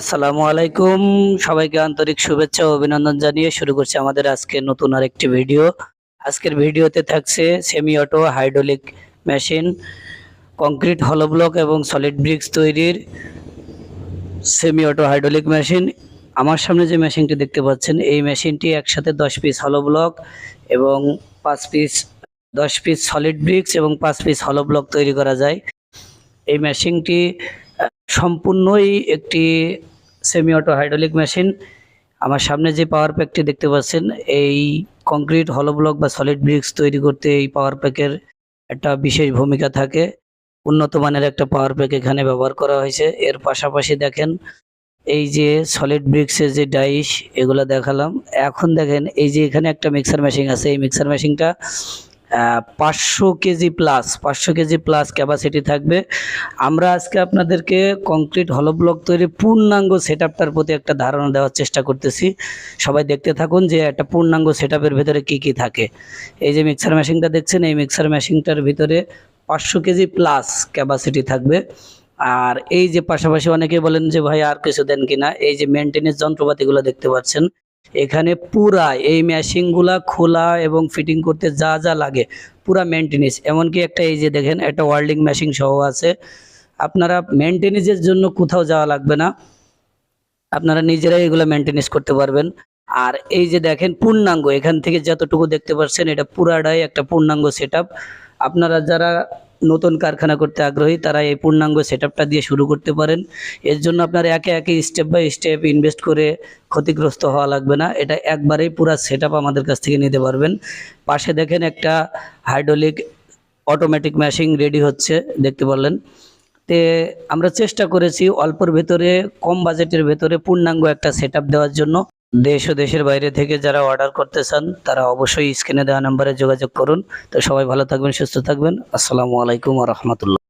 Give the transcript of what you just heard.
আসসালামু আলাইকুম। সবাইকে আন্তরিক শুভেচ্ছা ও অভিনন্দন জানিয়ে শুরু করছি আমাদের আজকে নতুন আরেকটি ভিডিও। আজকের ভিডিওতে থাকছে semi auto hydraulic machine concrete হলো ব্লক এবং সলিড ব্রিক্স তৈরির সেমি অটো হাইড্রোলিক মেশিন আমার সামনে যে মেশিনটি দেখতে পাচ্ছেন, এই মেশিনটি একসাথে দশ পিস হলো ব্লক এবং পাঁচ পিস দশ পিস সলিড ব্রিক্স এবং পাঁচ পিস হলো ব্লক তৈরি করা যায়। এই মেশিনটি সম্পূর্ণই একটি সেমি অটো হাইড্রোলিক মেশিন আমার সামনে যে পাওয়ার প্যাকটি দেখতে পাচ্ছেন, এই কংক্রিট হলো ব্লক বা সলিড ব্রিক্স তৈরি করতে এই পাওয়ার প্যাকের একটা বিশেষ ভূমিকা থাকে। উন্নত মানের একটা পাওয়ার প্যাক এখানে ব্যবহার করা হয়েছে। এর পাশাপাশি দেখেন, এই যে সলিড ব্রিক্সের যে ডাইস এগুলো দেখালাম। এখন দেখেন, এই যে এখানে একটা মিক্সার মেশিন আছে। এই মিক্সার মেশিনটা পাঁচশো কেজি প্লাস পাঁচশো কেজি প্লাস ক্যাপাসিটি থাকবে। আমরা আজকে আপনাদেরকে কংক্রিট হলো ব্লক তৈরি পূর্ণাঙ্গ সেট প্রতি একটা ধারণা দেওয়ার চেষ্টা করতেছি। সবাই দেখতে থাকুন যে একটা পূর্ণাঙ্গ সেট আপের ভেতরে কী কী থাকে। এই যে মিক্সার মেশিনটা দেখছেন, এই মিক্সার মেশিনটার ভিতরে পাঁচশো কেজি প্লাস ক্যাপাসিটি থাকবে। আর এই যে পাশাপাশি অনেকে বলেন যে, ভাই, আর কিছু দেন কিনা? এই যে মেনটেনেন্স যন্ত্রপাতিগুলো দেখতে পাচ্ছেন এখানে পুরা এই মেশিনগুলা খোলা এবং ফিটিং করতে যা যা লাগে, পুরা মেনটেনেন্স এমনকি একটা এই যে দেখেন, একটা ওয়ার্ল্ডিং মেশিন সহ আছে। আপনারা মেনটেনেন্সের জন্য কোথাও যাওয়া লাগবে না। আপনারা নিজেরাই এগুলো মেনটেনেন্স করতে পারবেন। আর এই যে দেখেন, পূর্ণাঙ্গ। এখান থেকে যতটুকু দেখতে পাচ্ছেন, এটা পুরাটাই একটা পূর্ণাঙ্গ সেট আপনারা যারা নতুন কারখানা করতে আগ্রহী, তারা এই পূর্ণাঙ্গ সেট দিয়ে শুরু করতে পারেন। এর জন্য আপনার একে একে স্টেপ বাই স্টেপ ইনভেস্ট করে ক্ষতিগ্রস্ত হওয়া লাগবে না। এটা একবারেই পুরো সেট আমাদের কাছ থেকে নিতে পারবেন। পাশে দেখেন একটা হাইড্রোলিক অটোমেটিক মেশিন রেডি হচ্ছে, দেখতে পারলেন। তে আমরা চেষ্টা করেছি অল্পর ভেতরে, কম বাজেটের ভেতরে পূর্ণাঙ্গ একটা সেট দেওয়ার জন্য। দেশ ও দেশের বাইরে থেকে যারা অর্ডার করতে চান, তারা অবশ্যই স্ক্রিনে দেওয়া নাম্বারে যোগাযোগ করুন। তো সবাই ভালো থাকবেন, সুস্থ থাকবেন। আসসালামু আলাইকুম রহমতুল্লাহ।